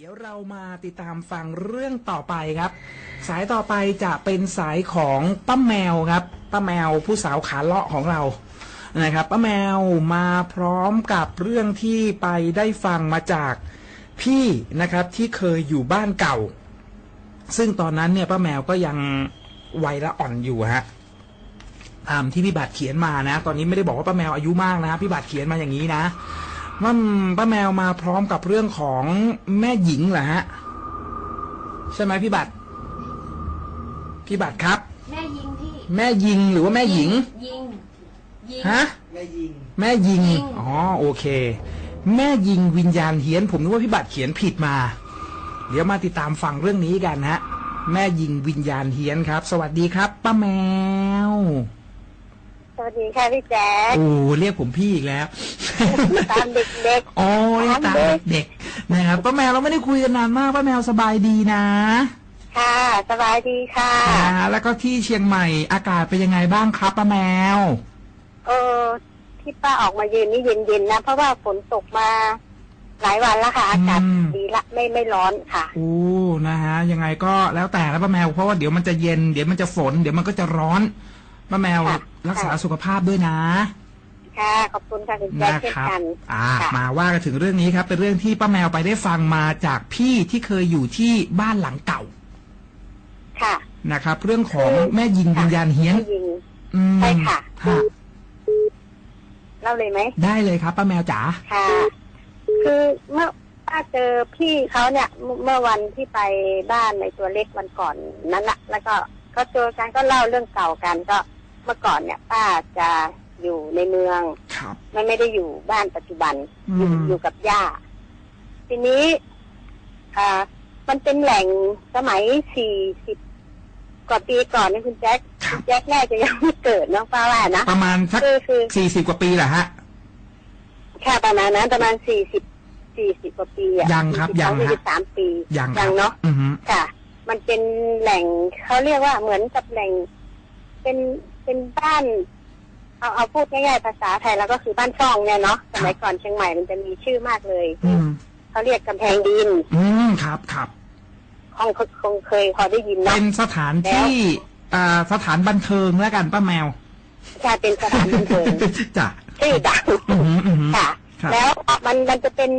เดี๋ยวเรามาติดตามฟังเรื่องต่อไปครับ สายต่อไปจะเป็นสายของป้าแมวครับป้าแมวผู้สาวขาเลาะของเรานะครับป้าแมวมาพร้อมกับเรื่องที่ไปได้ฟังมาจากพี่นะครับที่เคยอยู่บ้านเก่า ซึ่งตอนนั้นเนี่ยป้าแมวก็ยังวัยละอ่อนอยู่ฮะตามที่พี่บัตรเขียนมานะ ตอนนี้ไม่ได้บอกว่าป้าแมวอายุมากนะพี่บัตรเขียนมาอย่างนี้นะ ว่าป้าแมวมาพร้อมกับเรื่องของแม่หญิงเหรอฮะ ใช่ไหมพี่บัตรพี่บัตรครับ แม่ยิงพี่แม่ยิงหรือว่าแม่หญิงยิงยิง ฮะ แม่ยิง แม่ยิง ยิง อ๋อโอเค แม่ยิงวิญญาณเฮียน ผมนึกว่าพี่บัตรเขียนผิดมา เดี๋ยวมาติดตามฟังเรื่องนี้กันฮะ แม่ยิงวิญญาณเฮียนครับ สวัสดีครับ ป้าแมว สวัสดีค่ะพี่แจ๊คโอ้เรียกผมพี่อีกแล้ว ตามเด็กอ๋อเรียกตามตามเด็กเด็กๆนะครับป้าแมวเราไม่ได้คุยกันนานมากป้าแมวสบายดีนะๆค่ะ สบายดีค่ะอ่าแล้วก็ที่เชียงใหม่อากาศเป็นยังไงบ้างครับป้าแมว เออที่ป้าออกมายืนนี่เย็นๆนะ เพราะว่าฝนตกมาหลายวันแล้วค่ะ อากาศอืมดีละไม่ไม่ร้อนค่ะโอ้นะฮะ ยังไงก็แล้วแต่แล้วป้าแมวเพราะว่าเดี๋ยวมันจะเย็นเดี๋ยวมันจะฝน เดี๋ยวมันก็จะร้อน ป้าแมวค่ะรักษาสุขภาพด้วยนะ ค่ะ ขอบคุณค่ะคุณแจ๊คนะเช่นครับ กันอ่า ค่ะมาว่ากันถึงเรื่องนี้ครับ เป็นเรื่องที่ป้าแมวไปได้ฟังมาจากพี่ที่เคยอยู่ที่บ้านหลังเก่าค่ะ นะครับ เรื่องของคือแม่ยิงวิญญาณเฮี้ยนแม่ยิง อืมใช่ค่ะ ฮะเล่าเลยไหม ได้เลยครับป้าแมวจ๋าค่ะ คือเมื่อป้าเจอพี่เขาเนี่ยเมื่อเมื่อวันที่ไปบ้านในตัวเล็กวันก่อนนั้นละแล้วก็ก็เจอกันก็เล่าเรื่องเก่ากันก็เมื่อก่อนเนี่ยป้าจะอยู่ในเมืองครับ มันไม่ได้อยู่บ้านปัจจุบัน อือยู่มอยู่กับย่า ทีนี้อ่ามันเป็นแหล่งสมัยสี่สิบกว่าปีก่อนนะคุณแจ็คคุณแจ็คน่าจะยังไม่เกิดเน้องป้าว่านะประมาณสักคือคือ สี่สิบกว่าปีแหละฮะ แค่ประมาณนั้นประมาณสี่สิบสี่สิบกว่าปีอะยังครับ42ยังฮะ สี่สิบสามปียังคยัรับเนาะอือฮึค่ะ มันเป็นแหล่งเขาเรียกว่าเหมือนกับแหล่ง เป็น เป็นบ้านเอาเอาพูดง่ายๆภาษาไทยแล้วก็คือบ้านซ่องเนี่ยเนาะสมัยก่อนเชียงใหม่มันจะมีชื่อมากเลยอืมเขาเรียกกำแพงดิน อืมครับครับคงคงเคยพอได้ยินเป็เนาะ นสถานที่อ่าสถานบันเทิงแล้วกันป้าแมวใช่เป็นสถานบันเทิงจ้ะชื่อดังอือหืออือหือ ค่ะ ครับ แล้วมันมันจะเป็น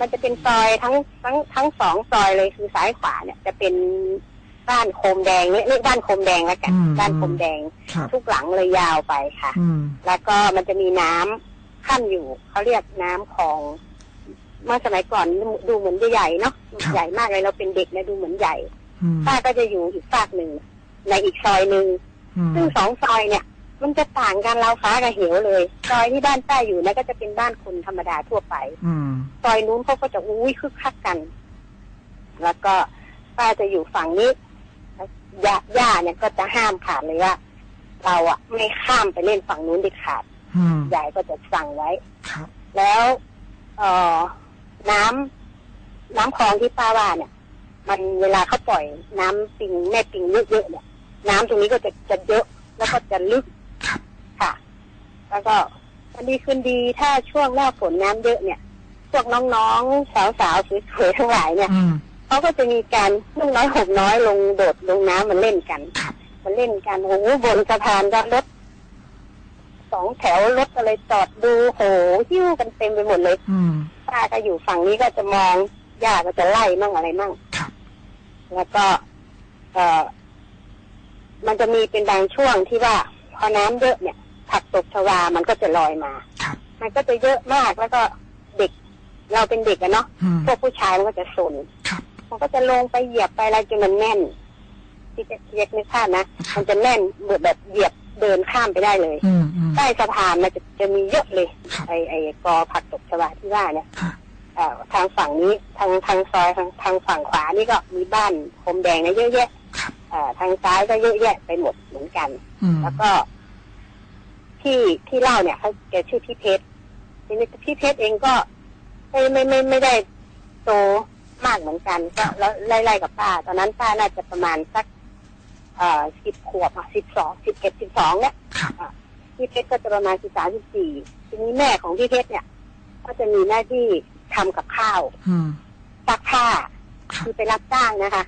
มันจะเป็นซอยทั้งทั้งทั้งสองซอยเลยคือซ้ายขวาเนี่ย จะเป็น บ้านโคมแดงเรียกเรียกบ้านโคมแดงแล้วกันอืมบ้านโคมแดงครับทุกหลังเลยยาวไปค่ะอืมแล้วก็มันจะมีน้ำขั้นอยู่เขาเรียกน้ำคลองเมื่อสมัยก่อนดูเหมือนจะใหญ่เนาะใหญ่มากเลยเราเป็นเด็กนะดูเหมือนใหญ่อืมป้าก็จะอยู่อีกฝากหนึ่งในอีกซอยหนึ่งอืมซึ่งสองซอยเนี่ย มันจะต่างกันเราวฟ้ากับเหวเลย ซอยที่บ้านป้าอยู่นะก็จะเป็นบ้านคนธรรมดาทั่วไปอืมซอยนู้นเขาก็จะอุ้ยคึกคักกัน แล้วก็ป้าจะอยู่ฝั่งนี้ ย่าย่าเนี่ยก็จะห้ามขาดเลยว่า เราอะไม่ข้ามไปเล่นฝั่งนู้นเด็ดขาดอืมยายก็จะสั่งไว้ครับแล้ว เอ่อน้ำน้ำคลองที่ป้าว่าเนี่ย มันเวลาเขาปล่อยน้ำปิงแม่ปิงเยอะๆเนี่ย น้ำตรงนี้ก็จะจะเยอะแล้วก็จะลึกครับค่ะ แล้วก็วันดีคืนดีถ้าช่วงหน้าฝนน้ำเยอะเนี่ยพวกน้องๆสาวๆสวยๆทั้งหลายเนี่ยอืม เขาก็จะมีการนุ่งน้อยห่มน้อยลงโดดลงน้ำมันเล่นกันครับมันเล่นกันโอ้โหบนสะพานก็รถสองแถวรถอะไรจอดดูโหหิ้วกันเต็มไปหมดเลยอืมป้าก็อยู่ฝั่งนี้ก็จะมองย่าก็จะไล่มั่งอะไรมั่งครับแล้วก็ เออมันจะมีเป็นบางช่วงที่ว่า พอน้ำเยอะเนี่ย ผักตบชวามันก็จะลอยมาครับมันก็จะเยอะมากแล้วก็เด็ก เราเป็นเด็กอะเนาะอืมพวกผู้ชายมันก็จะสน ครับมันก็จะลงไปเหยียบไปอะไรจนมันแน่นที่จะเรียกไม่พลาดนะมันจะแน่นเหมือนแบบเหยียบเดินข้ามไปได้เลยอืมอืมใต้สะพานมันจะจะมีเยอะเลยครับไอไอกอผักตบชวาที่ว่าเนี่ยฮะเอ่อทางฝั่งนี้ทางทางซอยทางทางฝั่งขวานี่ก็มีบ้านโคมแดงนะเยอะแยะครับเอ่อทางซ้ายก็เยอะแยะไปหมดเหมือนกันอืมแล้วก็ ที่ที่เล่าเนี่ยเขาแกชื่อพี่เพชรทีนี้พี่เพชรเองก็ไม่ไม่ไม่ไม่ได้โต มากเหมือนกัน ก็แล้วไล่ๆกับป้า ตอนนั้นป้าน่าจะประมาณสักเอ่อสิบขวบอะสิบสองสิบเอ็ดสิบสองเนี่ยครับพี่เพชรก็จะประมาณสิบสามสิบสี่ทีนี้แม่ของพี่เพชรเนี่ย ก็จะมีหน้าที่ทำกับข้าวอืมผ้าครับคือไปรับจ้างนะคะ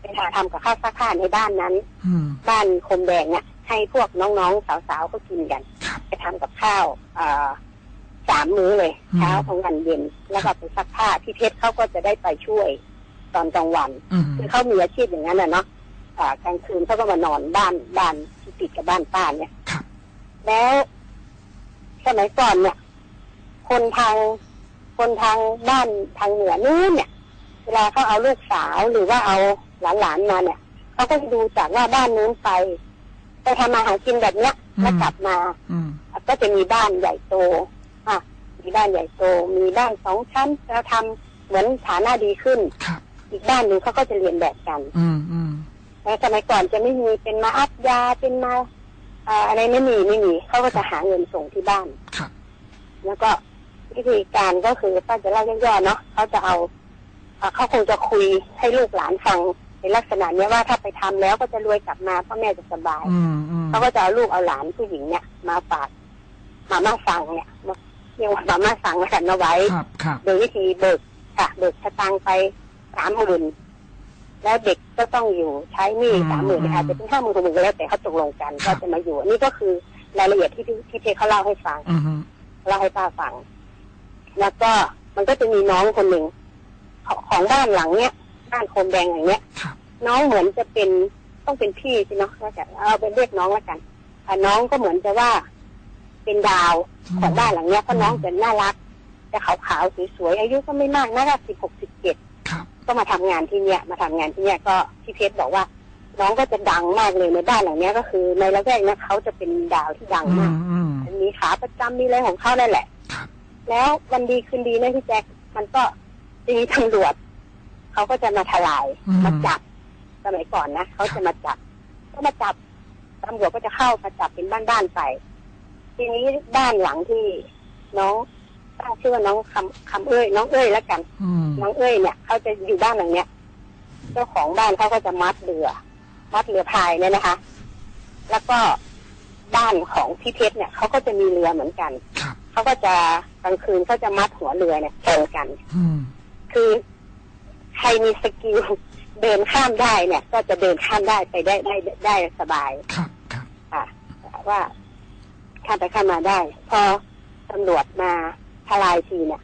ไปหาทำกับข้าวซักผ้าในบ้านนั้นอืมบ้านคมแดงเนี่ยให้พวกน้องๆสาวๆเขากินกันครับไปทำกับข้าว เอ่อ สามมื้อเลยอืมเช้ากลางวันเย็น แล้วก็ไปซักผ้าพี่เพชรเขาก็จะได้ไปช่วยตอนกลางวันอืมคือเขามีอาชีพอย่างนั้นน่ะเนาะอ่ากลางคืนเขาก็มานอนบ้านบ้านที่ติดกับบ้านป้าเนี่ยครับแล้วสมัยก่อนเนี่ย คนทางคนทางบ้านทางเหนือนู้นเนี่ย เวลาเขาเอาลูกสาวหรือว่าเอาหลานๆมาเนี่ยเขาก็จะดูจากว่าบ้านนู้นไปไปทำมาหากินแบบเนี้ยแล้วกลับมาอืมก็จะมีบ้านใหญ่โต อะมีบ้านใหญ่โต มีบ้านสองชั้นแล้วทำเหมือนฐานะดีขึ้นครับอีกบ้านหนึ่งเขาก็จะเรียนแบบกัน อืมอืมแต่สมัยก่อนจะไม่มีเป็นมาอัพยาเป็นมาอ่าอะไรไม่มีไม่มีเขาก็จะหาเงินส่งที่บ้านครับแล้วก็วิธีการก็คือป้าจะเล่าย่อๆเนาะเขาจะเอาเอ่อเขาคงจะคุยให้ลูกหลานฟังในลักษณะเนี้ยว่าถ้าไปทำแล้วก็จะรวยกลับมาพ่อแม่จะสบายอืมอืมเขาก็จะเอาลูกเอาหลานผู้หญิงเนี่ย มาฝากมาม่าฟังเนี่ยมา เรียกว่ามาม่าฟังมากันเอาไว้ ครับครับโดยวิธีเบิกค่ะเบิกสตางค์ไปสามหมื่นแล้วเด็กก็ต้องอยู่ใช้หนี้สามหมื่นอาจจะเป็นห้าหมื่นหกหมื่นก็แล้วแต่เขาตกลงกันก็จะมาอยู่อันนี่ก็คือรายละเอียดที่ที่ที่เพเขาเล่าให้ฟังอืมเล่าให้ป้าฟัง แล้วก็มันก็จะมีน้องคนหนึ่งของของบ้านหลังเนี้ยบ้านโคมแดงอย่างเนี้ยครับน้องเหมือนจะเป็นต้องเป็นพี่สิเนาะแล้วกันเอาเป็นเรียกน้องแล้วกันอะน้องก็เหมือนจะว่า เป็นดาวของบ้านหลังเนี้ยเพราะน้องจะน่ารักจะขาวๆสวยๆอายุก็ไม่มากน่าจะสิบหกสิบเจ็ดครับก็มาทำงานที่เนี้ยมาทำงานที่เนี้ยก็พี่เพชรบอกว่า น้องก็จะดังมากเลยในบ้านหลังเนี้ยก็คือในละแวกเนี้ยเขาจะเป็นดาวที่ดังอืมามกอืมมีขาประจำมีอะไรของเขานั่นแหละครับแล้ววันดีคืนดีนะพี่แจ็คมันก็จะมีตำรวจเขาก็จะมาทลายอืมมาจับสมัยก่อนนะเขาจะมาจับ ก็มาจับตำรวจก็จะเข้ามาจับเป็นบ้านๆไป ทีนี้บ้านหลังที่น้องตั้งชื่อว่าน้องคำคำเอ้ยน้องเอ้ยแล้วกันอืมน้องเอ้ยเนี่ยเขาจะอยู่บ้านหลังเนี้ยเจ้าของบ้านเขาก็จะมัดเรือ มัดเรือพายเนี่ยนะคะ แล้วก็บ้านของพี่เพชรเนี่ยเขาก็จะมีเรือเหมือนกันครับเขาก็จะกลางคืนเขาจะมัดหัวเรือเนี่ยแข่งกันอืมคือใครมีสกิลเดินข้ามได้เนี่ย ก็จะเดินข้ามได้ไปได้ได้ได้สบายครับครับค่ะว่า ข้ามไปข้ามมาได้ พอตำรวจมาทลายทีเนี่ย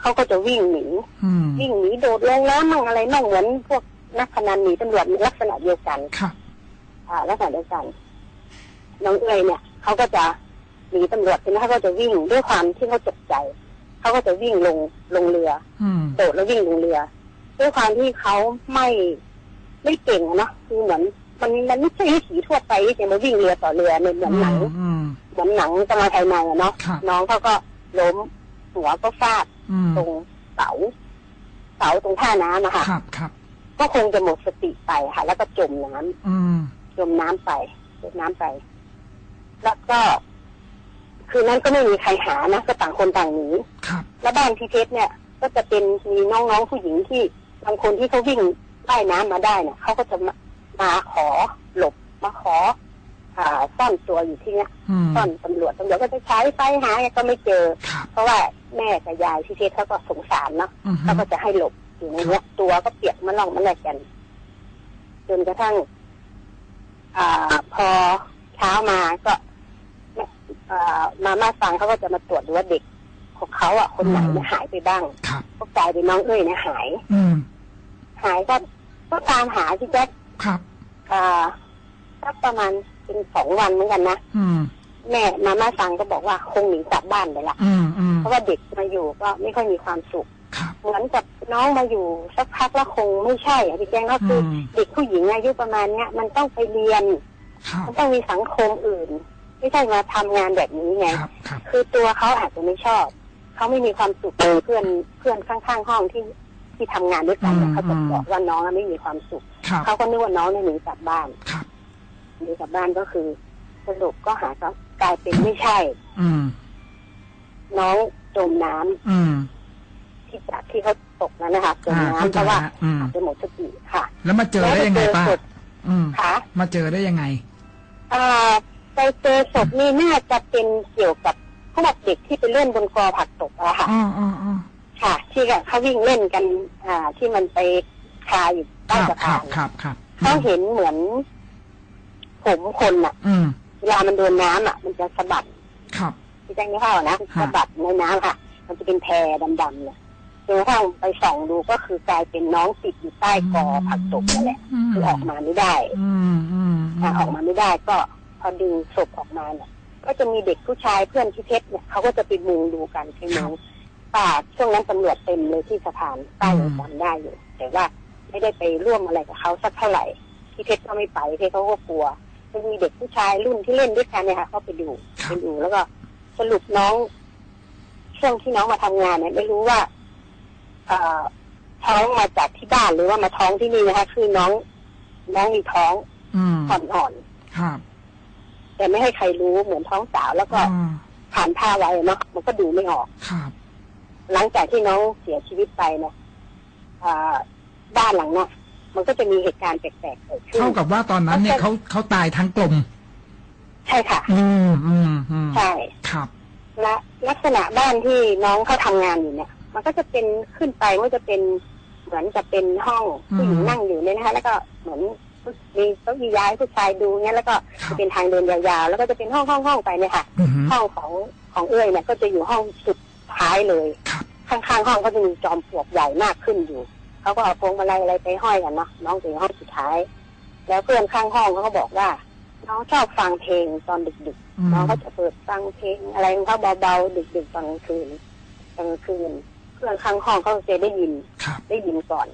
เขาก็จะวิ่งหนีอืมวิ่งหนีโดดลงน้ำมั่งอะไรมั่งเหมือนพวกนักพนันหนีตำรวจลักษณะเดียวกันครับอ่าลักษณะเดียวกันน้องเอ๋ยเนี่ยเขาก็จะหนีตำรวจใช่ไหมเขาก็จะวิ่งด้วยความที่เขาตกใจเขาก็จะวิ่งลงลงเรืออืมโดดแล้ววิ่งลงเรือ ด้วยความที่เขาไม่ไม่เก่งอะเนาะคือเหมือน มันมันไม่ใช่วิถีทั่วไปที่จะมาวิ่งเรือต่อเรือเหมือนเหมือนหนังอืมเหมือนหนังกำลังภายในอะเนาะครับน้องเขาก็ล้มหัวก็ฟาดอืมตรงเสาเสาตรงท่าน้ำอะค่ะครับครับก็คงจะหมดสติไปค่ะ แล้วก็จมน้ำอืมจมน้ำไปจมน้ำไป แล้วก็ คืนนั้นก็ไม่มีใครหานะก็ต่างคนต่างหนีครับแล้วบ้านพี่เพชรเนี่ย ก็จะเป็นมีน้องๆผู้หญิงที่บางคนที่เขาวิ่งใต้น้ำมาได้เนี่ยเขาก็จะ มามาขอหลบมาขออ่าซ่อนตัวอยู่ที่เนี้ยอืมซ่อนตำรวจตำรวจก็จะใช้ไฟหาก็ไม่เจอครับเพราะว่าแม่กับยายพี่เพชรเขาก็สงสารเนาะอืมเขาก็จะให้หลบอยู่ในเนี้ยตัวก็เปียกมาล่องมาแลกกันจนกระทั่งอ่าพอเช้ามาก็อ่ามาม่าฟังเขาก็จะมาตรวจดูว่าเด็กของเขาอะคนไหนเนี่ยหายไปบ้างครับก็กลายเป็นน้องเอ้ยเนี่ยหายอืมหายก็ก็ตามหาที่แจ๊ค ครับอ่าสักประมาณเป็นสองวันเหมือนกันนะอืม แม่มาม่าฟังก็บอกว่าคงหนีกลับบ้านไปละอืมอืมเพราะว่าเด็กมาอยู่ก็ไม่ค่อยมีความสุข ครับ เหมือนกับน้องมาอยู่สักพักแล้วคงไม่ใช่อะพี่แจ้งก็คืออม เด็กผู้หญิงอายุประมาณเนี้ยมันต้องไปเรียน ครับมันต้องมีสังคมอื่น ไม่ใช่มาทำงานแบบนี้ไง ครับครับ คือตัวเขาอาจจะไม่ชอบ เขาไม่มีความสุขเลยเพื่อนเพื่อนข้างๆห้องที่ ที่ทำงานด้วยกันเนี่ยเขาจะบอกว่าน้องอะไม่มีความสุขครับเขาก็นึกว่าน้องเนี่ยหนีกลับบ้านครับหนีกลับบ้านก็คือสรุปก็หาก็กลายเป็นไม่ใช่ อืมน้องจมน้ำอืมที่จากที่เขาตกนั้นนะคะจมอ่าน้ำเข้าเพใจราะว่าฮะอืมอาจจะหมดสติค่ะ แล้วมาเจอได้ยังไงป้าแล้วปเจอศพอืมค่ะมาเจอได้ยังไงอ่าไปเจอศพนี่น่าจะเป็นเกี่ยวกับพวกเด็กที่ไปเล่นบนกอผักตกอะค่ะอ๋ออ๋ออ๋อ ค่ะ ที่เขาวิ่งเล่นกัน อ่า ที่มันไปคาอยู่คใต้รับสะครัพาบนครับครับเขาเห็นเหมือน ผมคนอะอืมเวลามันโดนน้ำอะมันจะสะบัด ครับพี่แจ้งไม่เข้านะฮะสะบัดในน้ำค่ะ มันจะเป็นแพดำๆเนี่ยจนกระทั่งไปส่องดูก็คือกลายเป็นน้องติดอยู่ใต้กอผักตบนั่นแหละมคือออกมาไม่ได้ อืมอืมถ้าออกมาไม่ได้ก็พอดึงศพออกมาเนี่ยก็จะมีเด็กผู้ชายเพื่อนที่เพชรเนี่ยเขาก็จะไปมุงดูกันไปมุง ป่าช่วงนั้นตำรวจเต็มเลยที่สะพานใต้ยังจำได้อยู่ แต่ว่าไม่ได้ไปร่วมอะไรกับเขาสักเท่าไหร่ที่เพชรก็ไม่ไปเพชรเขาก็กลัวจะมีเด็กผู้ชายรุ่นที่เล่นด้วยกันเนี่ยค่ะเขาไปดูครัไปบดูแล้วก็สรุปน้องช่วงที่น้องมาทำงานเนี่ยไม่รู้ว่า เอ่อท้องมาจากที่บ้านหรือว่ามาท้องที่นี่นะคะ คือน้อง น้องมีท้องอืมอ่อนครับๆแต่ไม่ให้ใครรู้เหมือนท้องสาวแล้วก็อ่าผ่านผ้าไว้เนาะมันก็ดูไม่ออกครับ หลังจากที่น้องเสียชีวิตไปเนี่ยอ่าบ้านหลังเนี้ยมันก็จะมีเหตุการณ์แปลกๆเกิดขึ้นเท่ากับว่าตอนนั้นเนี่ยเขาเขาตายทั้งกลม ใช่ค่ะ อืมอืมอืมใช่ครับและลักษณะบ้านที่น้องเขาทำงานอยู่เนี่ย มันก็จะเป็นขึ้นไปว่าจะเป็นเหมือนจะเป็นห้องผู้หญิงนั่งอยู่เนี่ยนะคะแล้วก็เหมือนมีเก้าอี้ย้ายผู้ชายดูเนี่ยแล้วก็ครัจะบเป็นทางเดินยาวๆ แล้วก็จะเป็นห้องห้องห้องไปเนี่ยค่ะอืมห้องของของเอ้ยเนี่ยก็จะอยู่ห้องสุดท้ายเลยครับ ข้างๆห้องก็จะมีจอมปลวกใหญ่มากขึ้นอยู่เขาก็เอาพวงมาลัยอะไรไปห้อยกันเนาะน้องจะอยู่ห้องสุดท้าย แล้วเพื่อนข้างห้องเขาก็บอกว่าน้องชอบฟังเพลงตอนดึกอืมๆน้องก็จะเปิดฟังเพลงอะไรของเขาเบาๆดึกๆตอนกลางคืนตอนกลางคืนเพื่อนข้างห้องเขาจะได้ยินครับได้ยินก่อน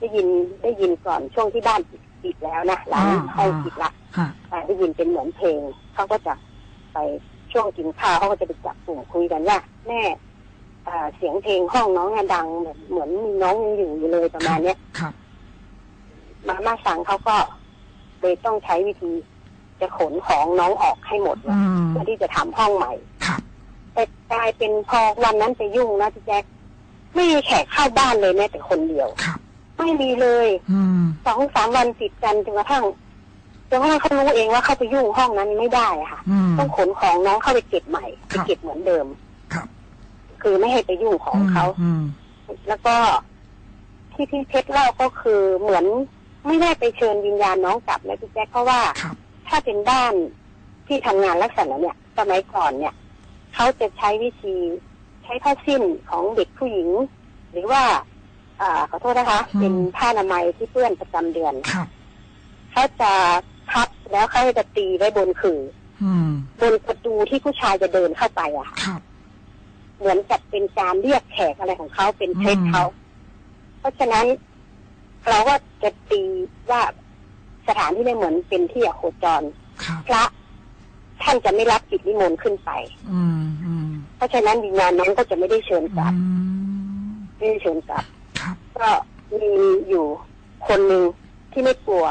ได้ยินได้ยินก่อนช่วงที่บ้านปิดแล้วนะร้านอ่าห้องปิดละฮะอ่าได้ยินเป็นเหมือนเพลงเขาก็จะไปช่วงกินข้าวเขาก็จะไปจับกลุ่มคุยกันว่าแม่อ่า เสียงเพลงห้องน้องอะดังเหมือนเหมือนมีน้องยังอยู่อยู่เลยประมาณเนี้ยครับมาม่าสั่งเขาก็เลยต้องใช้วิธี จะขนของน้องออกให้หมดอืนะมเพื่อที่จะทำห้องใหม่ครับแต่กลายเป็นพอวันนั้นไปยุ่งนะพี่แจ๊คไม่มีแขกเข้าบ้านเลยแม้แต่คนเดียวครับไม่มีเลยอืมสองสามวันติดกันจนกระทั่งจนกระทั่งเขารู้เองว่าเข้าไปยุ่งห้องนั้นไม่ได้อะค่ะอืมต้องขนของน้องเข้าไปเก็บใหม่ครัไปบเก็บเหมือนเดิม ครับคือไม่ให้ไปยุ่งของเขาอืมแล้วก็ที่พี่เพชรเล่าก็คือเหมือนไม่ได้ไปเชิญวิญญาณน้องกลับนะพี่แจ๊คเพราะว่าครับถ้าเป็นบ้านที่ทำงานลักษณะเนี่ย สมัยก่อนเนี่ยเขาจะใช้วิธีใช้ผ้าสิ้นของเด็กผู้หญิง หรือว่าอ่าขอโทษนะคะอืมเป็นผ้าอนามัยที่เปื้อนประจำเดือนครับเขาจะพับแล้วเขาจะตีไว้บนขื่ออืมบนประตูที่ผู้ชายจะเดินเข้าไปอะค่ะครับ เหมือนกับเป็นการเรียกแขกอะไรของเขาเป็นเทคเขา เพราะฉะนั้นเราก็จะตีว่าสถานที่นี้เหมือนเป็นที่อโคจรครับพระท่านจะไม่รับกิจนิมนต์ขึ้นไปอืมอืมเพราะฉะนั้นวิญญาณนั้นก็จะไม่ได้เชิญกลับอืมไม่ได้เชิญกลับครับก็มีอยู่คนหนึ่งที่ไม่กลัว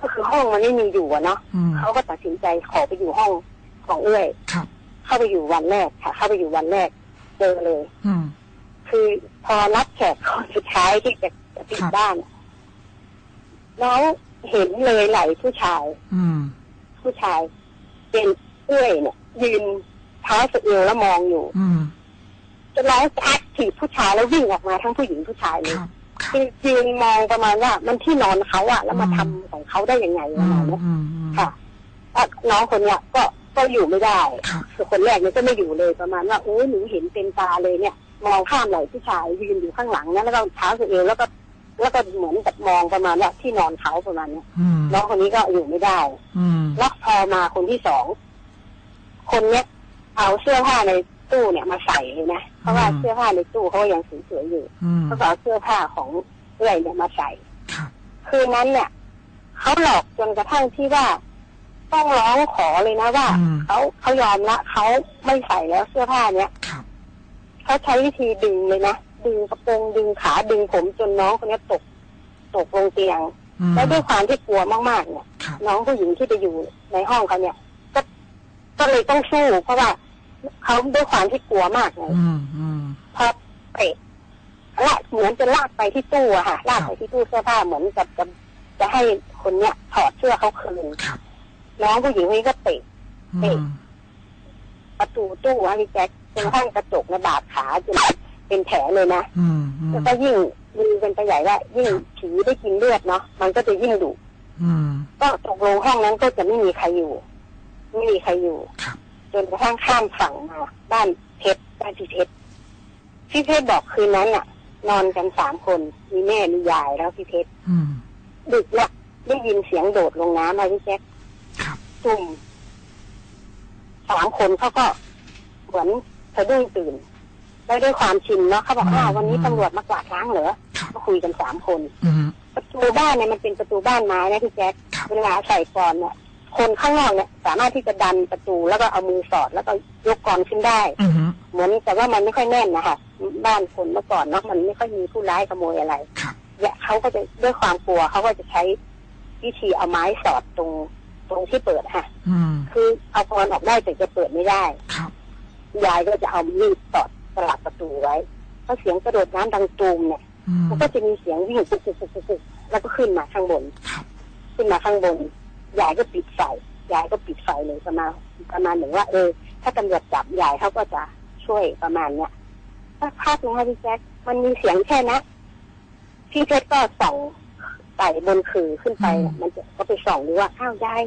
ก็คือห้องมันไม่มีอยู่อะเนาะอืมเขาก็ตัดสินใจขอไปอยู่ห้องของเอื้อยครับเข้าไปอยู่วันแรกค่ะ เข้าไปอยู่วันแรก เจอเลยอืมคือพอรับแขกคนสุดท้ายที่จะจะปิดครับบ้านน้องเห็นเลยไหลผู้ชายอืมผู้ชาย เป็นเอื้อยเนี่ยยืนเท้าสะเอวแล้วมองอยู่อืมจะร้องชักถีบผู้ชายแล้ววิ่งออกมาทั้งผู้หญิงผู้ชายเลคยรับครับคือยืนมองประมาณว่ามันที่นอนเขาอะแล้วมาอืมทำของเขาได้ยังไงปอืระมาณมเนี้ยอืมอืมค่ะอะน้องคนเนี้ยก็ ก็อยู่ไม่ได้ครับคือคนแรกเนี่ยก็ไม่อยู่เลยประมาณว่าโอ้ยหนูเห็นเต็มตาเลยเนี่ย มองข้ามไหลผู้ชายยืนอยู่ข้างหลังนะแล้วก็เท้าสะเอวแล้วก็ แล้วก็เหมือนกับมองประมาณว่าที่นอนเขาประมาณเนี้ยอืมน้องคนนี้ก็อยู่ไม่ได้อืมแล้วพอมาคนที่สองคนเนี้ยเอาเสื้อผ้าในตู้เนี่ยมาใส่เลยนะเพราะว่าเสื้อผ้าในตู้เขาก็ยังสวยๆอยู่อืมเขาก็เอาเสื้อผ้าของเอื้อยเนี่ยมาใส่ครับคืนนั้นเนี่ยเขาหลอกจนกระทั่งที่ว่า ต้องร้องขอเลยนะว่าอืมเขาเขายอมละเขาไม่ใส่แล้วเสื้อผ้าเนี้ยครับเขาใช้วิธีดึงเลยนะดึงกระโปรงดึงขาดึงผมจนน้องคนนี้ตก ตกลงเตียงอืมแล้วด้วยความที่กลัวมากๆเนี่ยครับน้องผู้หญิงที่ไปอยู่ในห้องเขาเนี่ย ก็ก็เลยต้องสู้เพราะว่าเขาด้วยความที่กลัวมากไงอืมอืมพอเตะลากเหมือนจะลากไปที่ตู้อะค่ะลากไปที่ตู้เสื้อผ้าเหมือนกับจะจะให้คนเนี้ยถอดเสื้อเขาคืนครับ น้องผู้หญิงคนนี้ก็เตะอืมประตูตู้อะพี่แจ็คจนกระทั่งกระจกในยบาดขาจนเป็นแผลเลยนะอืมอืมแล้วก็ยิ่งลือกันไปใหญ่ว่ายิ่งผีได้กินเลือดเนาะมันก็จะยิ่งดุอืมก็ตกลงห้องนั้นก็จะไม่มีใครอยู่ ไม่มีใครอยู่ครับจนกระทั่งข้ามฝั่งมาบ้านเพชรบ้านพี่เพชรพี่เพชรบอกคืนนั้นน่ะ นอนกันสามคนมีแม่มียายแล้วพี่เพชรอืมดึกละได้ยินเสียงโดดลงน้ำมาพี่แจ๊ค ครับตุ่มสามคนเขาก็เหมือนสะดุ้งตื่นแล้วด้วยความชินเนาะเขาบอกอืมอ้าววันนี้ตำรวจมากวาดล้างเหรอครับก็คุยกันสามคนอืมประตูบ้านเนี่ยมันเป็นประตูบ้านไม้นะพี่แจ๊คครับเวลาใส่กรอนเนี่ยคนข้างนอกเนี่ย สามารถที่จะดันประตูแล้วก็เอามือสอดแล้วก็ยกกรอนขึ้นได้อืมเหมือนแต่ว่ามันไม่ค่อยแน่นนะคะบ้านคนเมื่อก่อนเนาะมันไม่ค่อยมีผู้ร้ายขโมยอะไรครับเนี่ยเขาก็จะด้วยความกลัวเขาก็จะใช้วิธีเอาไม้สอดตรง ตรงที่เปิดค่ะอืมคือเอากรอนออกได้แต่จะเปิดไม่ได้ครับยายก็จะเอามีดสอดสลับประตูไว้เพราะเสียงกระโดดน้ำดังตูมเนี่ยอืมมันก็จะมีเสียงวิ่งปุ๊บปุ๊บปุ๊บปุ๊บปุ๊บแล้วก็ขึ้นมาข้างบนครับขึ้นมาข้างบนยายก็ปิดไฟยายก็ปิดไฟเลยประมาณประมาณหนึ่งว่าเออถ้าตำรวจจับยายเขาก็จะช่วยประมาณเนี้ยสักพักหนึงค่ะพี่แจ๊คมันมีเสียงแค่นะพี่เพชรก็ส่อง ไต่บนคือขึ้นไปอืมมันจะก็ไปส่องดูว่าอ้าวยาย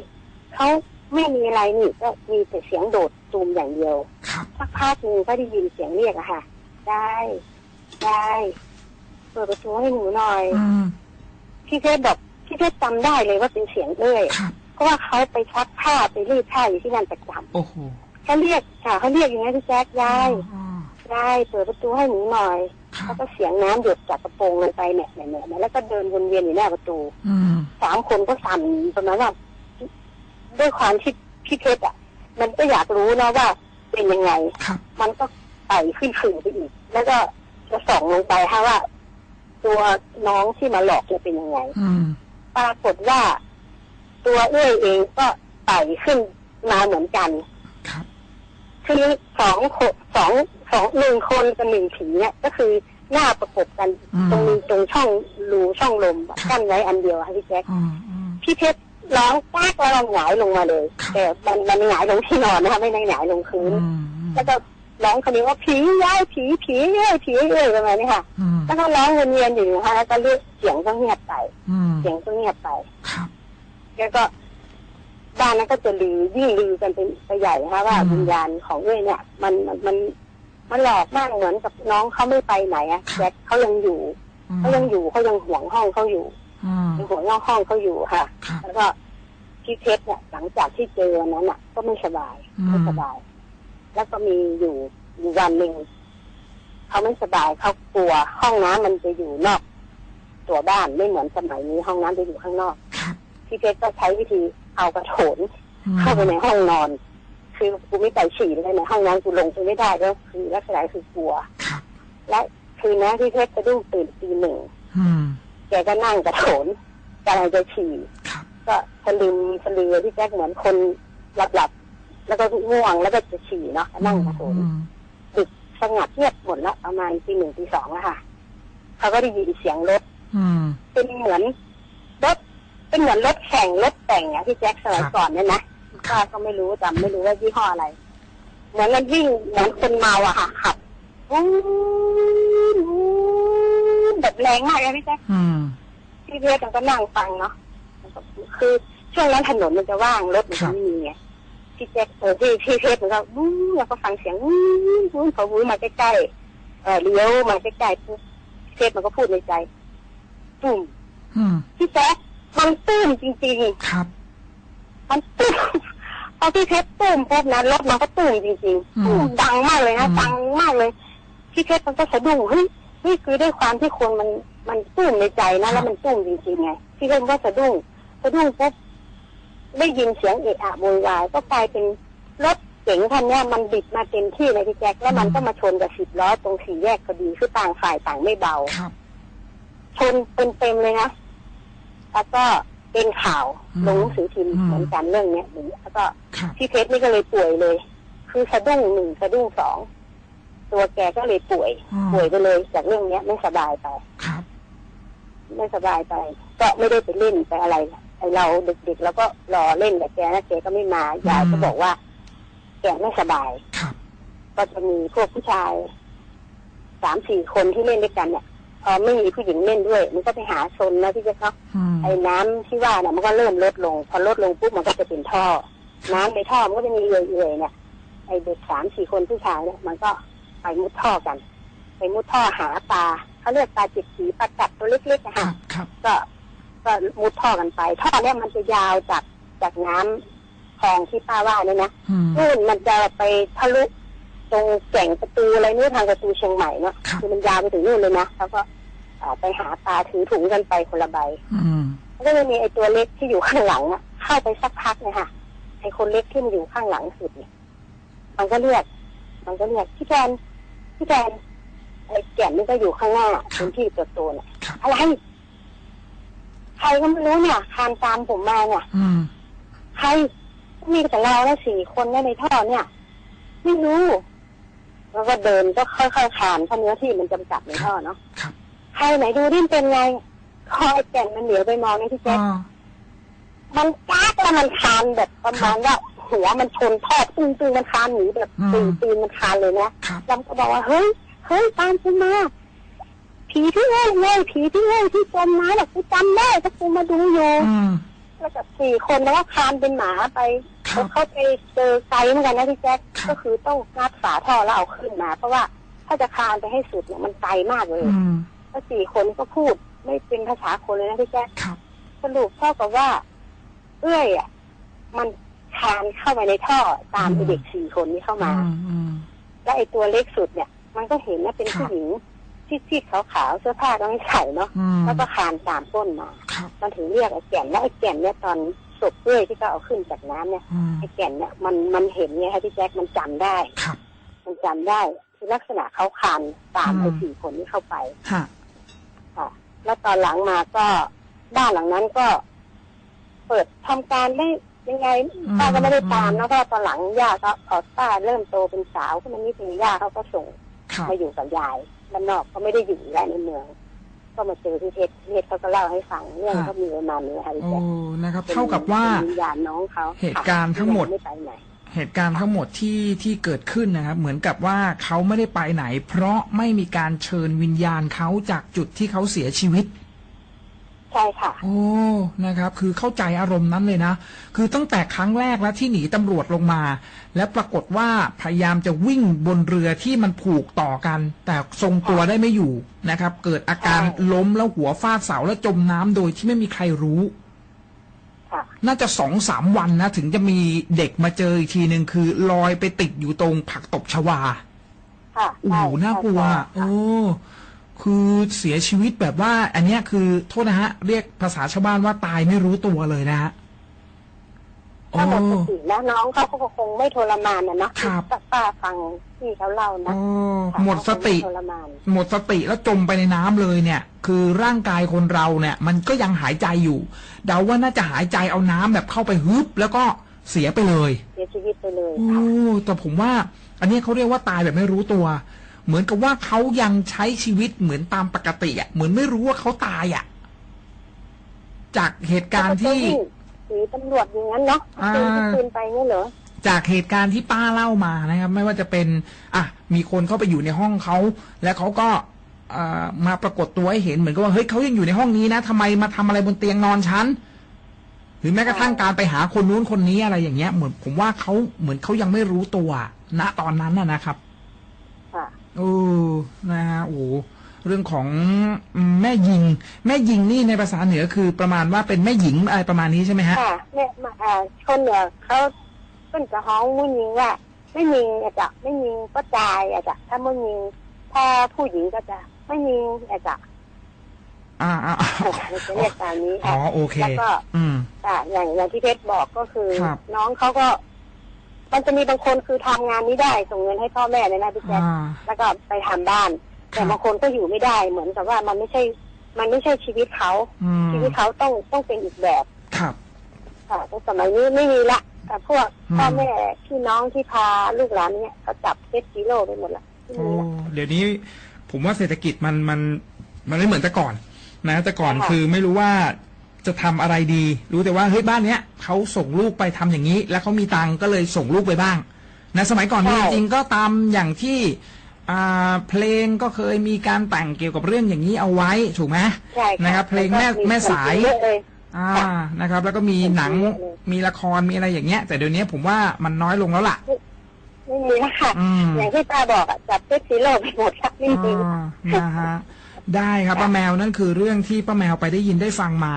เขาไม่มีอะไรนี่ก็มีแต่เสียงโดดตูมอย่างเดียวครับสักพักหนึ่งก็ได้ยินเสียงเรียกอะค่ะ ได้ได้เปิดประตูให้หนูหน่อยอืมพี่เพชรบอกพี่เพชรจำได้เลยว่าเป็นเสียงเอ้ยครับเพราะว่าเขาไปซักผ้าไปรีดผ้าอยู่ที่นั่นประจโอ้โหำเขาเรียกค่ะเขาเรียกอย่างนี้พี่แจ๊คยายอ๋อยายเปิดประตูให้หนูหน่อยครั แล้บวก็เสียงน้ำหยดจากกระโปรงลงไปเนี่ยเนี่ยเนี่ยแล้วก็เดินวนเวียนอยู่หน้าประตูอืมสามคนก็สั่นประมาณว่าด้วยความที่พี่เพชรอะ มันก็อยากรู้นะว่าเป็นยังไงครับมันก็ไต่ขึ้นขื่อไปอีก แล้วก็จะส่องลงไปฮะว่า ตัวน้องที่มาหลอกจะเป็นยังไงอืมปรากฏว่า ตัวเอ้ยเองก็ไต่ขึ้นมาเหมือนกันครับคือสองคนสอง สองหนึ่งคนกับหนึ่งผีเนี่ยก็คือหน้าประกบกันอืมตรงนี้ตรงช่องรูช่องลมครับกั้นไว้อันเดียวค่ะพี่แจ๊คอืมอืมพี่เพชรร้องแป๊กแล้วเราหงายลงมาเลยครับแต่มันมันหงายลงที่นอนนะคะไม่ได้หงายลงพื้นอืมแล้วก็ร้องคำนี้ว่าผีย้ายผีผีเอ้ยผีเอ้ยประมาณนี้ค่ะอืมแล้วก็ร้องวนเวียนอยู่นะคะแล้วก็เรียกเสียงก็เงียบไปอืมเสียงก็เงียบไปครับแล้วก็บ้านนั้นก็จะลือยิ่งลือกันเป็นไปใหญ่นะคะว่าอืมวิญญาณของเอ้ยเนี่ย มันมัน มันมันหลอกมากเหมือนกับน้องเขาไม่ไปไหนอะแต่เขายังอยู่อืมเขายังอยู่เขายังห่วงห้องเขาอยู่อืมยังห่วงห้องเขาอยู่ค่ะครับแล้วก็พี่เพชรเนี่ยหลังจากที่เจออันนั้นอะ ก็ไม่สบายอืมไม่สบาย แล้วก็มีอยู่อยู่วันหนึ่งเขาไม่สบายเขากลัวห้องน้ำมันจะอยู่นอก ตัวบ้านไม่เหมือนสมัยนี้ห้องน้ำจะอยู่ข้างนอกครับพี่เพชรก็ใช้วิธีเอากระโถนอืมเข้าไปในห้องนอน คือกูไม่ไปฉี่เลยในห้องน้ำกูลงไปไม่ได้แล้วคือลักษณะคือกลัวครับและคืนนั้นพี่เพชรจะดุ้งตื่นตีหนึ่งอืมแกก็นั่งกระโถนกำลังจะฉี่ครับก็สลืมสลือพี่แจ๊คเหมือนคนหลับหลับๆแล้วก็ง่วงแล้วก็จะฉี่เนาะนั่งกระโถนอืมดึกสงัดเงียบหมดแล้วประมาณตีหนึ่งตีสองอะค่ะเขาก็ได้ยินเสียงรถอืมเป็นเหมือนรถเป็นเหมือนรถแข่งรถแต่งอะพี่แจ๊คสมัยก่อนเนี่ยนะ ป้าก็ไม่รู้จำไม่รู้ว่ายี่ห้ออะไร เหมือนมันวิ่งเหมือนคนเมาอะค่ะขับวู้นวู้นแบบแรงมากเลยพี่แจ๊คอืมพี่เพชรก็นั่งฟังเนาะคือช่วงนั้นถนนมันจะว่างรถมันครัจะบไม่มีไงพี่แจ๊คเออพี่พี่เพชรมันก็วู้แล้วก็ฟังเสียงวู้วู้พอวู้มาใกล้ๆเออเลี้ยวมาใกล้ๆปุ๊บพี่เพชรมันก็พูดในใจตุ่มอืมพี่แจ๊คมันตุ้มจริงครับๆ มันตุ้มพอพี่เพชรตุ้มปุ๊บนะรถมันก็ตุ้มจริงอืมๆตุ้มดังมากเลยนะอืมดังมากเลยพี่เพชรมันก็สะดุ้งเฮ้ยนี่คือด้วยความที่คนมันมันตุ้มในใจนะแล้วมันตุ้มจริงๆไงพี่เพชรมันก็สะดุ้งสะดุ้งปุ๊บได้ยินเสียงเอะอะโวยวายก็กลายเป็นรถเก๋งคันเนี้ยมันบิดมาเต็มที่เลยพี่แจ๊คแล้วมันก็มาชนกับสิบล้อตรงสี่แยกพอดีคือต่างฝ่ายต่างไม่เบาครับชนเต็มๆเลยนะแล้วก็ เป็นข่าวอืมลงหนังสือพิมพ์อืมเหมือนกันเรื่องเนี้ยแล้วก็ครับพี่เพชรนี่ก็เลยป่วยเลย คือสะดุ้งหนึ่งสะดุ้งสองตัวแกก็เลยป่วยอืมป่วยไปเลยจากเรื่องเนี้ยไม่สบายไปครับ ไม่สบายไป ก็ไม่ได้ไปเล่นไปอะไรไอเราเด็กๆแล้วก็รอเล่นกับแกนะแกก็ไม่มายายก็บอกว่า แกไม่สบายครับ ก็จะมีพวกผู้ชายสามสี่คนที่เล่นด้วยกันเนี่ย พอไม่มีผู้หญิงเล่นด้วย มันก็ไปหาชนนะพี่เจ๊ครับอืมไอ้น้ำที่ว่าเนี่ยมันก็เริ่มลดลง พอลดลงปุ๊บมันก็จะเป็นท่อ น้ำในท่อมันก็จะมีเอื่อยๆเนี่ยไอ้เด็กสามสี่คนผู้ชายเนี่ยมันก็ไปมุดท่อกัน ไปมุดท่อหาปลาเขาเรียกปลาจิตสีปลากัดตัวเล็กๆนะครัคะบครับก็ก็มุดท่อกันไป ท่อเนี่ยมันจะยาวจากจากน้ำคลองที่ป้าว่าเนี่ยนะอืมนู่นมันจะไปทะลุ ตรงแก่งประตูอะไรนู่นทางประตูเชียงใหม่เนาะครับคือมันยาวไปถึงนู่นเลยนะแล้วก็อ่าไปหาปลาถือถุงกันไปคนละใบอืมแล้วก็จะมีไอ้ตัวเล็กที่อยู่ข้างหลังอะเข้าไปสักพักเนี่ยค่ะไอ้คนเล็กที่มันอยู่ข้างหลังสุดเนี่ยมันก็เรียกมันก็เรียกพี่แกนพี่แกนไอ้แก่นนี่ก็อยู่ข้างหน้าพื้นที่ตัวโตเนี่ยครับอะไรใครก็ไม่รู้เนี่ยคานตามผมมาเนี่ยอืมใครมีแต่เราและสี่คนเนี่ยในท่อเนี่ย ไม่รู้ แล้วก็เดินก็ค่อยๆคานเพราะเนื้อที่มันจำกัดในท่อเนาะครับใครไหนดูดิมันเป็นไงคอไอ้แก่นมันเหนียวไปมองในที่แจ๊อ่าคมันจ้ากแล้วมันคานแบบประมาณว่าหัวมันชนท่อตึงตึงๆมันคานหนีแบบตีนตีนมันคานเลยนะครับแล้วก็บอกว่าเฮ้ยเฮ้ยตามฉันมาผีพี่เอ้ยเลยผีพี่เอ้ยที่จมน้ำแบบกูจำได้ถ้ากูมาดูอยู่อืม แล้วกับสี่คนแล้วก็คานเป็นหมาไปครับเขาไปเจอไกลเหมือนกันนะพี่แจ๊คครับ ก็คือต้องงัดฝาท่อแล้วเอาขึ้นมา เพราะว่าถ้าจะคานไปให้สุดเนี่ยมันไกลมากเลยอืมแล้วสี่คนก็พูดไม่เป็นภาษาคนเลยนะพี่แจ๊คครับ สรุปเท่ากับว่า เอื้อยอะมันคานเข้าไปในท่อตามไอ้เด็กสี่คนนี้เข้ามา อืมอืม แล้วไอ้ตัวเล็กสุดเนี่ย มันก็เห็นว่าเป็นครับ ผู้หญิง ที่ที่ขาวๆเสื้อผ้าต้องใส่เนาะอืม แล้วก็คานตามต้นมาครับมันถึงเรียกไอ้แก่นแล้วไอ้แก่นเนี่ยตอนศพเอื้อยที่เขาเอาขึ้นจากน้ำเนี่ยอืมไอ้แก่นเนี่ยมันมันเห็นไงคะพี่แจ๊คมันจำได้ ครับ มันจำได้คือลักษณะเขาคานตามอืม ไอ้สี่คนที่เข้าไปฮะค่ะแล้วตอนหลังมาก็บ้านหลังนั้นก็ เปิดทำการได้ยังไงป้าก็ไม่ได้ตามนะเพราะว่าตอนหลังย่าก็พอป้าเริ่มโตเป็นสาวขึ้นมานิดนึงย่าเขาก็ส่งครับมาอยู่กับยาย บ้านนอกก็ไม่ได้อยู่แล้วในเมือง ก็มาเจอที่เพชรเพชรเขาก็เล่าให้ฟังเรื่องก็มีประมาณนี้ค่ะพี่โอ้แจ๊คนะครับป็นเท่ากับว่าเป็นวิญญาณน้องเขาเหตุการณ์ทั้งหมดไม่ไปไหนเหตุการณ์ทั้งหมดที่ที่เกิดขึ้นนะครับ เหมือนกับว่าเขาไม่ได้ไปไหน เพราะไม่มีการเชิญวิญญาณเขาจากจุดที่เขาเสียชีวิต ใช่ค่ะ โอ้ นะครับ คือเข้าใจอารมณ์นั้นเลยนะ คือตั้งแต่ครั้งแรกแล้วที่หนีตำรวจลงมา และปรากฏว่าพยายามจะวิ่งบนเรือที่มันผูกต่อกัน แต่ทรงตัวได้ไม่อยู่นะครับ เกิดอาการใช่ล้มแล้วหัวฟาดเสาแล้วจมน้ำโดยที่ไม่มีใครรู้ค่ะน่าจะสองสามวันนะ ถึงจะมีเด็กมาเจออีกทีหนึ่งคือลอยไปติดอยู่ตรงผักตบชวาค่ะโอ้โหใช่น่ากลัวใช่โอ้ คือเสียชีวิตแบบว่า อันเนี้ยคือโทษนะฮะ เรียกภาษาชาวบ้านว่าตายไม่รู้ตัวเลยนะฮะโอ้ถ้าหมดสติแล้วน้องเขาก็คงไม่ทรมานนะเนาะครับแต่ป้าฟังที่เขาเล่านะโอ้ค่ะหมดสติเขาคงไทรมานหมดสติแล้วจมไปในน้ำเลยเนี่ย คือร่างกายคนเราเนี่ย มันก็ยังหายใจอยู่ เดาว่าน่าจะหายใจเอาน้ำแบบเข้าไปฮึบแล้วก็เสียไปเลย เสียชีวิตไปเลยโอ้ค่ะแต่ผมว่า อันนี้เขาเรียกว่าตายแบบไม่รู้ตัว เหมือนกับว่าเขายังใช้ชีวิตเหมือนตามปกติอะเหมือนไม่รู้ว่าเขาตายอะจากเหตุการณ์ที่หนีตำรวจอย่างนั้นเนาะอ่าปืนที่ปืนไปเนี่ยเหรอจากเหตุการณ์ที่ป้าเล่ามานะครับ ไม่ว่าจะเป็น อะมีคนเข้าไปอยู่ในห้องเขาแล้วเขาก็อ่ามาปรากฏตัวให้เห็นเหมือนกับว่าเฮ้ยเขายังอยู่ในห้องนี้นะทำไมมาทำอะไรบนเตียงนอนฉันหรือแม้กระทั่งการไปหาคนนู้นคนนี้อะไรอย่างเงี้ย เหมือนผมว่าเขาเหมือนเขายังไม่รู้ตัว ณตอนนั้นน่ะนะครับค่ะ โอ้นะฮะโอ้เรื่องของแม่ยิง แม่ยิงนี่ในภาษาเหนือคือประมาณว่าเป็นแม่หญิงอะไรประมาณนี้ใช่ไหมฮะค่ะเนี่ยมาอ่าคนเนี่ยเขาเป็นจะฮ้องมุ้ยิงว่าไม่ยิงอาจจะไม่ยิงก็จายอาจจะถ้าไม่ยิงถ้าผู้หญิงก็จะไม่ยิงอาจจะอ่าอ่าอ่าเราจะเรียกตามนี้อ๋อค่ะโอเคแล้วก็อืมอ่าอย่างอย่างที่เพชรบอกก็คือครับน้องเขาก็ มันจะมีบางคนคือทำงานนี้ได้ส่งเงินให้พ่อแม่เลยนะพี่แจ๊คอ่าแล้วก็ไปทำบ้านคแต่รับบางคนก็อยู่ไม่ได้เหมือนกับว่ามันไม่ใช่ มันไม่ใช่ชีวิตเขาอืมชีวิตเขาต้องต้องเป็นอีกแบบครับค่ะแต่สมัยนี้ไม่มีละแต่พวกอืมพ่อแม่พี่น้องที่พาลูกหลานเนี่ยเขาจับเซตกิโลไปหมดละไม่โอ้มีละเดี๋ยวนี้ผมว่าเศรษฐกิจมันมันมันไม่เหมือนแต่ก่อนนะแต่ก่อนค่ะคือไม่รู้ว่า จะทำอะไรดี รู้แต่ว่าเฮ้ยบ้านเนี้ยเขาส่งลูกไปทำอย่างนี้ แล้วเขามีตังค์ก็เลยส่งลูกไปบ้างนะสมัยก่อนนี่จริงๆก็ตามอย่างที่อ่าเพลงก็เคยมีการแต่งเกี่ยวกับเรื่องอย่างนี้เอาไว้ถูกไหมใช่ค่ะนะครับ เพลงแม่ล้วก็แม่สายเยอะเลยอ่าค่ะนะครับ แล้วก็มีหนังเยอะเลยมีละครมีอะไรอย่างเงี้ย แต่เดี๋ยวนี้ผมว่ามันน้อยลงแล้วล่ะไม่มีแล้วค่ะอืมอย่างที่ป้าบอกอะจับเซ็กซีโร่ไปหมดครับไม่มีอ่านะฮะ ได้ครับป้าแมวนั่นคือเรื่องที่ป้าแมวไปได้ยินได้ฟังมา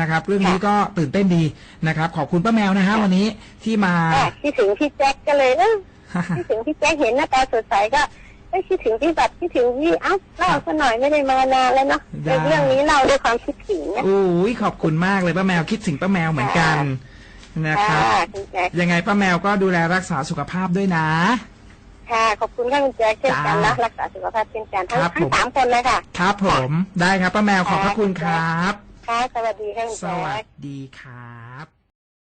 นะครับ เรื่องนี้ก็ตื่นเต้นดีนะครับ ขอบคุณป้าแมวนะฮะวันนี้ที่มาค่ะคิดถึงพี่แจ็คก็เลยเออคิดถึงพี่แจ็คเห็นหน้าตาสดใสก็เอ้ยคิดถึงพี่บัตรคิดถึงพี่เอ้าเล่าซะหน่อยไม่ได้มานานแล้วเนาะได้เรื่องนี้เล่าด้วยความคิดถึงนะโอ้ยขอบคุณมากเลยป้าแมวคิดถึงป้าแมวเหมือนกันนะครับค่ะคุณแจ็คยังไงป้าแมวก็ดูแลรักษาสุขภาพด้วยนะ ค่ะ ขอบคุณค่ะคุณแจ็คเช่นกันนะจ้ารักษาสุขภาพเช่นกันทั้งครับทั้ผงมสามคนเลยค่ะ ครับผมได้ครับป้าแมวขอบพระคุณครับ ค่ะ สวัสดีค่ะคุณสแจ็วัคสดีครับ